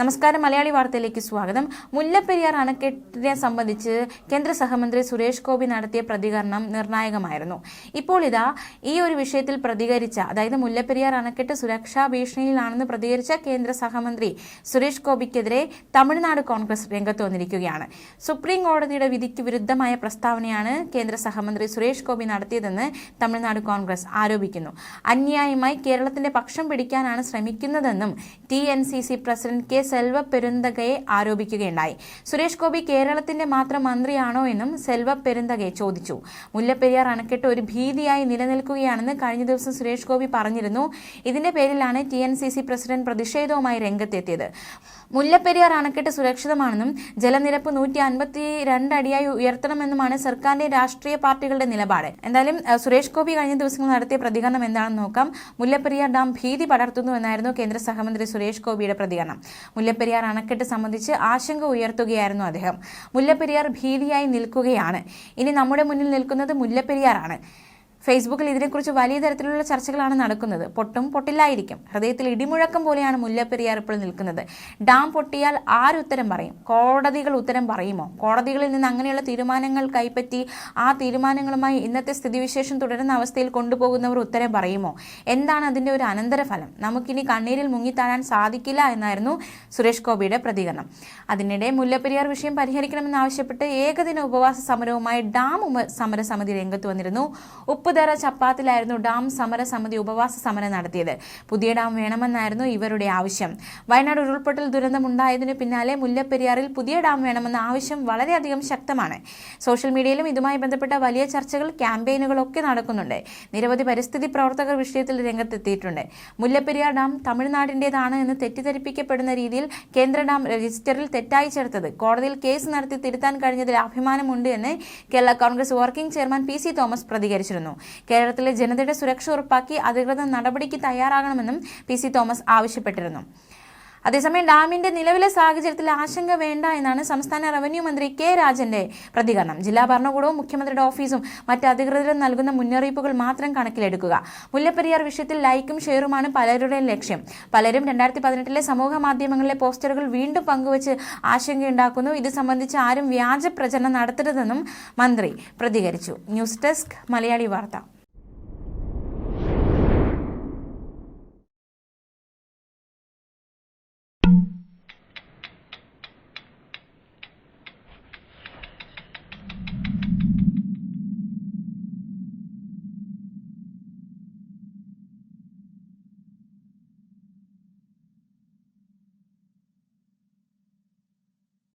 നമസ്കാരം മലയാളി വാർത്തയിലേക്ക് സ്വാഗതം. മുല്ലപ്പെരിയാർ അണക്കെട്ടിനെ സംബന്ധിച്ച് കേന്ദ്ര സഹമന്ത്രി സുരേഷ് ഗോപി നടത്തിയ പ്രതികരണം നിർണായകമായിരുന്നു. ഇപ്പോൾ ഇതാ ഈ ഒരു വിഷയത്തിൽ പ്രതികരിച്ച അതായത് മുല്ലപ്പെരിയാർ അണക്കെട്ട് സുരക്ഷാ ഭീഷണിയിലാണെന്ന് പ്രതികരിച്ച കേന്ദ്ര സഹമന്ത്രി സുരേഷ് ഗോപിക്കെതിരെ തമിഴ്നാട് കോൺഗ്രസ് രംഗത്ത് വന്നിരിക്കുകയാണ്. സുപ്രീം കോടതിയുടെ വിധിക്ക് വിരുദ്ധമായ പ്രസ്താവനയാണ് കേന്ദ്ര സഹമന്ത്രി സുരേഷ് ഗോപി നടത്തിയതെന്ന് തമിഴ്നാട് കോൺഗ്രസ് ആരോപിക്കുന്നു. അന്യായമായി കേരളത്തിന്റെ പക്ഷം പിടിക്കാനാണ് ശ്രമിക്കുന്നതെന്നും T N C C president K Selva പെരുന്തകയെ ആരോപിക്കുകയുണ്ടായി. സുരേഷ് ഗോപി കേരളത്തിന്റെ മാത്രം മന്ത്രിയാണോ എന്നും സെൽവ പെരുന്തകെ ചോദിച്ചു. മുല്ലപ്പെരിയാർ അണക്കെട്ട് ഒരു ഭീതിയായി നിലനിൽക്കുകയാണെന്ന് കഴിഞ്ഞ ദിവസം സുരേഷ് ഗോപി പറഞ്ഞിരുന്നു. ഇതിന്റെ പേരിലാണ് T N C C president പ്രതിഷേധവുമായി രംഗത്തെത്തിയത്. മുല്ലപ്പെരിയാർ അണക്കെട്ട് സുരക്ഷിതമാണെന്നും ജലനിരപ്പ് നൂറ്റി അൻപത്തി രണ്ടടിയായി ഉയർത്തണമെന്നുമാണ് സർക്കാരിന്റെ രാഷ്ട്രീയ പാർട്ടികളുടെ നിലപാട്. എന്തായാലും സുരേഷ് ഗോപി കഴിഞ്ഞ ദിവസങ്ങൾ നടത്തിയ പ്രതികരണം എന്താണെന്ന് നോക്കാം. മുല്ലപ്പെരിയാർ ഡാം ഭീതി പടർത്തുന്നു എന്നായിരുന്നു കേന്ദ്ര സഹമന്ത്രി സുരേഷ് ഗോപിയുടെ പ്രതികരണം. മുല്ലപ്പെരിയാർ അണക്കെട്ട് സംബന്ധിച്ച് ആശങ്ക ഉയർത്തുകയായിരുന്നു അദ്ദേഹം. മുല്ലപ്പെരിയാർ ഭീതിയായി നിൽക്കുകയാണ്. ഇനി നമ്മുടെ മുന്നിൽ നിൽക്കുന്നത് മുല്ലപ്പെരിയാറാണ്. ഫേസ്ബുക്കിൽ ഇതിനെക്കുറിച്ച് വലിയ തരത്തിലുള്ള ചർച്ചകളാണ് നടക്കുന്നത്. പൊട്ടും പൊട്ടില്ലായിരിക്കും. ഹൃദയത്തിൽ ഇടിമുഴക്കം പോലെയാണ് മുല്ലപ്പെരിയാർ ഇപ്പോൾ നിൽക്കുന്നത്. ഡാം പൊട്ടിയാൽ ആരുത്തരം പറയും? കോടതികൾ ഉത്തരം പറയുമോ? കോടതികളിൽ നിന്ന് അങ്ങനെയുള്ള തീരുമാനങ്ങൾ കൈപ്പറ്റി ആ തീരുമാനങ്ങളുമായി ഇന്നത്തെ സ്ഥിതിവിശേഷം തുടരുന്ന അവസ്ഥയിൽ കൊണ്ടുപോകുന്നവർ ഉത്തരം പറയുമോ? എന്താണ് അതിന്റെ ഒരു അനന്തരഫലം? നമുക്കിനി കണ്ണീരിൽ മുങ്ങിത്താഴാൻ സാധിക്കില്ല എന്നായിരുന്നു സുരേഷ് ഗോപിയുടെ പ്രതികരണം. അതിനിടെ മുല്ലപ്പെരിയാർ വിഷയം പരിഹരിക്കണമെന്നാവശ്യപ്പെട്ട് ഏകദിന ഉപവാസ സമരവുമായി ഡാം സമരസമിതി രംഗത്ത് വന്നിരുന്നു. ഉപ്പുതറ ചപ്പാത്തിലായിരുന്നു ഡാം സമരസമിതി ഉപവാസ സമരം നടത്തിയത്. പുതിയ ഡാം വേണമെന്നായിരുന്നു ഇവരുടെ ആവശ്യം. വയനാട് ഉരുൾപൊട്ടൽ ദുരന്തമുണ്ടായതിനു പിന്നാലെ മുല്ലപ്പെരിയാറിൽ പുതിയ ഡാം വേണമെന്ന ആവശ്യം വളരെയധികം ശക്തമാണ്. സോഷ്യൽ മീഡിയയിലും ഇതുമായി ബന്ധപ്പെട്ട വലിയ ചർച്ചകൾ ക്യാമ്പയിനുകളൊക്കെ നടക്കുന്നുണ്ട്. നിരവധി പരിസ്ഥിതി പ്രവർത്തകർ വിഷയത്തിൽ രംഗത്തെത്തിയിട്ടുണ്ട്. മുല്ലപ്പെരിയാർ ഡാം തമിഴ്നാടിന്റെതാണ് എന്ന് തെറ്റിദ്ധരിപ്പിക്കപ്പെടുന്ന രീതിയിൽ കേന്ദ്ര ഡാം രജിസ്റ്ററിൽ തെറ്റായി ചേർത്തത്. കോടതിയിൽ കേസ് നടത്തി തിരുത്താൻ കഴിഞ്ഞതിൽ അഭിമാനമുണ്ട് എന്ന് Kerala Congress working chairman P C Thomas പ്രതികരിച്ചിരുന്നു. കേരളത്തിലെ ജനതയുടെ സുരക്ഷ ഉറപ്പാക്കി അധികൃതർ നടപടിക്ക് തയ്യാറാകണമെന്നും പി സി തോമസ് ആവശ്യപ്പെട്ടിരുന്നു. അതേസമയം ഡാമിന്റെ നിലവിലെ സാഹചര്യത്തിൽ ആശങ്ക വേണ്ട എന്നാണ് സംസ്ഥാന റവന്യൂ മന്ത്രി കെ രാജന്റെ പ്രതികരണം. ജില്ലാ ഭരണകൂടവും മുഖ്യമന്ത്രിയുടെ ഓഫീസും മറ്റ് അധികൃതരും നൽകുന്ന മുന്നറിയിപ്പുകൾ മാത്രം കണക്കിലെടുക്കുക. മുല്ലപ്പെരിയാർ വിഷയത്തിൽ ലൈക്കും ഷെയറുമാണ് പലരുടെയും ലക്ഷ്യം. പലരും രണ്ടായിരത്തി പതിനെട്ടിലെ സമൂഹ മാധ്യമങ്ങളിലെ പോസ്റ്ററുകൾ വീണ്ടും പങ്കുവച്ച് ആശങ്കയുണ്ടാക്കുന്നു. ഇത് സംബന്ധിച്ച് ആരും വ്യാജ പ്രചരണം നടത്തരുതെന്നും മന്ത്രി പ്രതികരിച്ചു. ന്യൂസ് ഡെസ്ക് മലയാളി വാർത്ത.